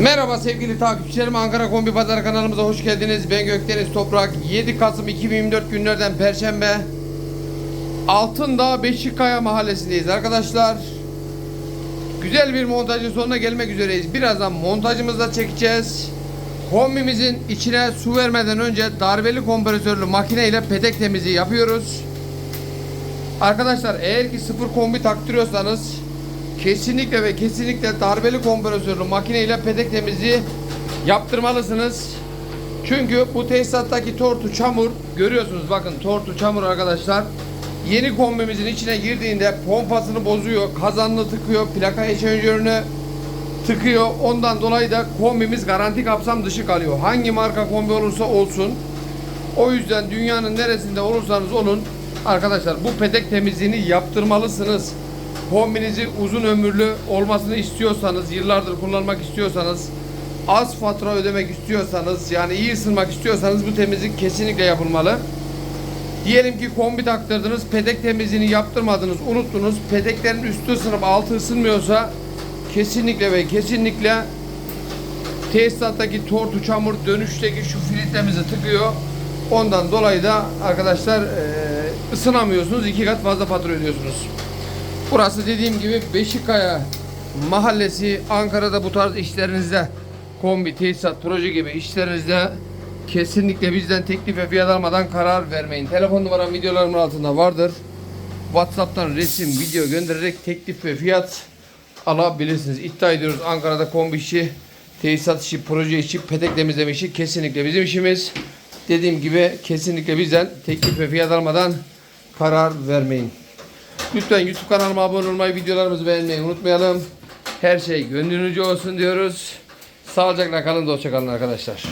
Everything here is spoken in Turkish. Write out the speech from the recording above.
Merhaba sevgili takipçilerim Ankara Kombi Pazar kanalımıza hoş geldiniz. Ben Gökdeniz Toprak. 7 Kasım 2024 günlerden Perşembe. Altındağ Beşikkaya mahallesindeyiz arkadaşlar. Güzel bir montajın sonuna gelmek üzereyiz. Birazdan montajımızda çekeceğiz. Kombimizin içine su vermeden önce darbeli kompresörlü makine ile petek temizliği yapıyoruz. Arkadaşlar eğer ki sıfır kombi taktırıyorsanız kesinlikle ve kesinlikle darbeli kompresörlü makine ile pedek temizliği yaptırmalısınız. Çünkü bu tesisattaki tortu çamur görüyorsunuz bakın tortu çamur arkadaşlar. Yeni kombimizin içine girdiğinde pompasını bozuyor, kazanını tıkıyor, plaka eşenjörünü tıkıyor. Ondan dolayı da kombimiz garanti kapsam dışı kalıyor. Hangi marka kombi olursa olsun. O yüzden dünyanın neresinde olursanız olun arkadaşlar bu petek temizliğini yaptırmalısınız. Kombinizi uzun ömürlü olmasını istiyorsanız, yıllardır kullanmak istiyorsanız, az fatura ödemek istiyorsanız, yani iyi ısınmak istiyorsanız bu temizlik kesinlikle yapılmalı. Diyelim ki kombi taktırdınız, pedek temizliğini yaptırmadınız, unuttunuz. Pedeklerin üstü ısınıp altı ısınmıyorsa kesinlikle ve kesinlikle tesisattaki tortu çamur dönüşteki şu filtremizi tıkıyor. Ondan dolayı da arkadaşlar ısınamıyorsunuz. iki kat fazla fatura ödüyorsunuz. Burası dediğim gibi Beşikaya mahallesi. Ankara'da bu tarz işlerinizde kombi, tesisat, proje gibi işlerinizde kesinlikle bizden teklif ve fiyat almadan karar vermeyin. Telefon numaram videolarımın altında vardır. WhatsApp'tan resim, video göndererek teklif ve fiyat alabilirsiniz. İddia ediyoruz Ankara'da kombi işi, tesisat işi, proje işi, petek temizleme işi kesinlikle bizim işimiz. Dediğim gibi kesinlikle bizden teklif ve fiyat almadan karar vermeyin. Lütfen YouTube kanalıma abone olmayı, videolarımızı beğenmeyi unutmayalım. Her şey gönlünüzce olsun diyoruz. Sağlıcakla kalın, da hoşça kalın arkadaşlar.